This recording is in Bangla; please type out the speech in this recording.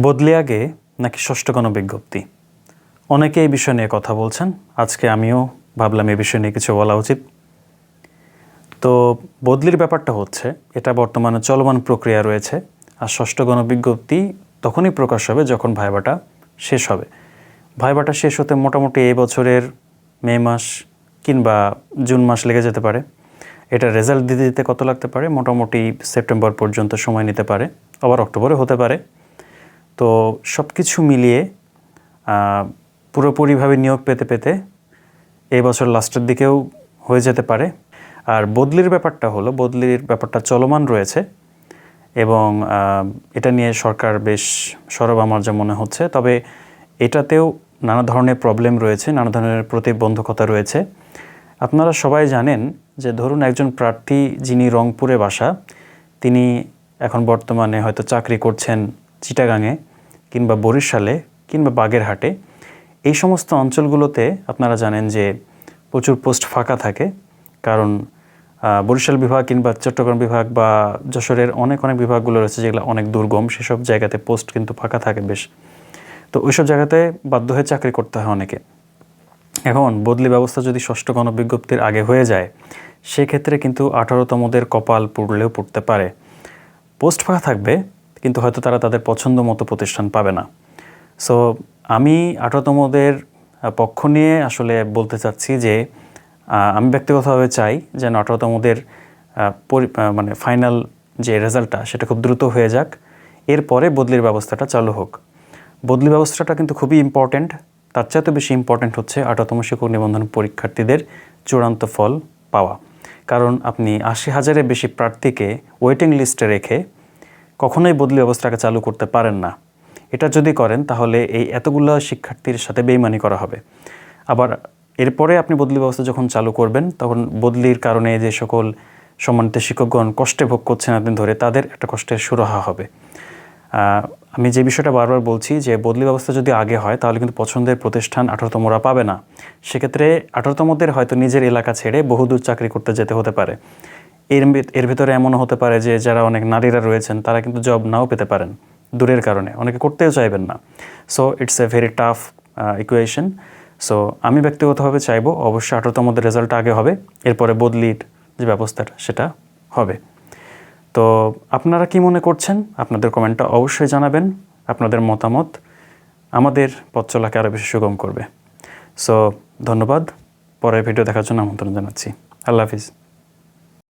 বদলে আগে নাকি ষষ্ঠ কোনো বিজ্ঞপ্তি? অনেকে এই বিষয় নিয়ে কথা বলছেন। আজকে আমিও ভাবলাম এই বিষয় নিয়ে কিছু বলা উচিত। তো বদলির ব্যাপারটা হচ্ছে, এটা বর্তমানে চলমান প্রক্রিয়া রয়েছে আর ষষ্ঠ গণবিজ্ঞপ্তি তখনই প্রকাশ হবে যখন ভাইবাটা শেষ হবে। ভাইবাটা শেষ হতে মোটামুটি এই বছরের মে মাস কিংবা জুন মাস লেগে যেতে পারে। এটা রেজাল্ট দিতে দিতে কত লাগতে পারে? মোটামুটি সেপ্টেম্বর পর্যন্ত সময় নিতে পারে। আবার অক্টোবরে হতে পারে। তো সব কিছু মিলিয়ে পুরোপুরিভাবে নিয়োগ পেতে পেতে এই বছর লাস্টের দিকেও হয়ে যেতে পারে। আর বদলির ব্যাপারটা হলো, বদলির ব্যাপারটা চলমান রয়েছে এবং এটা নিয়ে সরকার বেশ সরব আমার যা মনে হচ্ছে। তবে এটাতেও নানা ধরনের প্রবলেম রয়েছে, নানা ধরনের প্রতিবন্ধকতা রয়েছে। আপনারা সবাই জানেন যে ধরুন একজন প্রার্থী যিনি রংপুরে বাসা, তিনি এখন বর্তমানে হয়তো চাকরি করছেন চিটাগাঙে। কিংবা বরিশালে কিংবা বাগেরহাটে, এই সমস্ত অঞ্চলগুলোতে আপনারা জানেন যে প্রচুর পোস্ট ফাঁকা থাকে। কারণ বরিশাল বিভাগ কিংবা চট্টগ্রাম বিভাগ বা যশোরের অনেক অনেক বিভাগগুলো রয়েছে যেগুলো অনেক দুর্গম। সেসব জায়গাতে পোস্ট কিন্তু ফাঁকা থাকে বেশ। তো ওইসব জায়গাতে বাধ্য হয়ে চাকরি করতে হয় অনেকে। এখন বদলি ব্যবস্থা যদি ষষ্ঠ গণবিজ্ঞপ্তির আগে হয়ে যায়, সেক্ষেত্রে কিন্তু আঠারোতমদের কপাল পুড়লেও পড়তে পারে। পোস্ট ফাঁকা থাকবে কিন্তু হয়তো তারা তাদের পছন্দ মতো প্রতিষ্ঠান পাবে না। সো আমি আঠারোতমদের পক্ষ নিয়ে আসলে বলতে চাচ্ছি যে আমি ব্যক্তিগতভাবে চাই যেন আঠারোতমদের মানে ফাইনাল যে রেজাল্টটা সেটা খুব দ্রুত হয়ে যাক। এরপরে বদলির ব্যবস্থাটা চালু হোক। বদলি ব্যবস্থাটা কিন্তু খুবই ইম্পর্ট্যান্ট তার চাইতে বেশি ইম্পর্ট্যান্ট হচ্ছে আঠারোতম শিক্ষক নিবন্ধন পরীক্ষার্থীদের চূড়ান্ত ফল পাওয়া। কারণ আপনি আশি হাজারের বেশি প্রার্থীকে ওয়েটিং লিস্টে রেখে কখনোই বদলি ব্যবস্থাকে চালু করতে পারেন না। এটা যদি করেন, তাহলে এই এতগুলো শিক্ষার্থীর সাথে বেইমানি করা হবে। আবার এরপরে আপনি বদলি ব্যবস্থা যখন চালু করবেন, তখন বদলির কারণে যে সকল সম্মানিত শিক্ষকগণ কষ্টে ভোগ করছেন এতদিন ধরে, তাদের একটা কষ্টের সুরাহা হবে। আমি যে বিষয়টা বারবার বলছি যে, বদলি ব্যবস্থা যদি আগে হয়, তাহলে কিন্তু পছন্দের প্রতিষ্ঠান আঠারোতমরা পাবে না। সেক্ষেত্রে আঠারোতমদের হয়তো নিজের এলাকা ছেড়ে বহুদূর চাকরি করতে যেতে হতে পারে। এর এর ভিতরে এমনও হতে পারে যে যারা অনেক নারীরা রয়েছেন, তারা কিন্তু জব নাও পেতে পারেন দূরের কারণে। অনেকে করতেও চাইবেন না। So it's a very tough equation so আমি ব্যক্তিগতভাবে চাইব, অবশ্যই আঠারোতমদের রেজাল্ট আগে হবে, এরপরে বদলির যে ব্যবস্থাটা, সেটা হবে। তো আপনারা কি মনে করছেন? আপনাদের কমেন্টটা অবশ্যই জানাবেন, আপনাদের মতামত আমাদের পথ চলাকে আরও বেশি সুগম করবে। সো ধন্যবাদ। পরের ভিডিও দেখার জন্য আমন্ত্রণ জানাচ্ছি। আল্লাহ হাফিজ।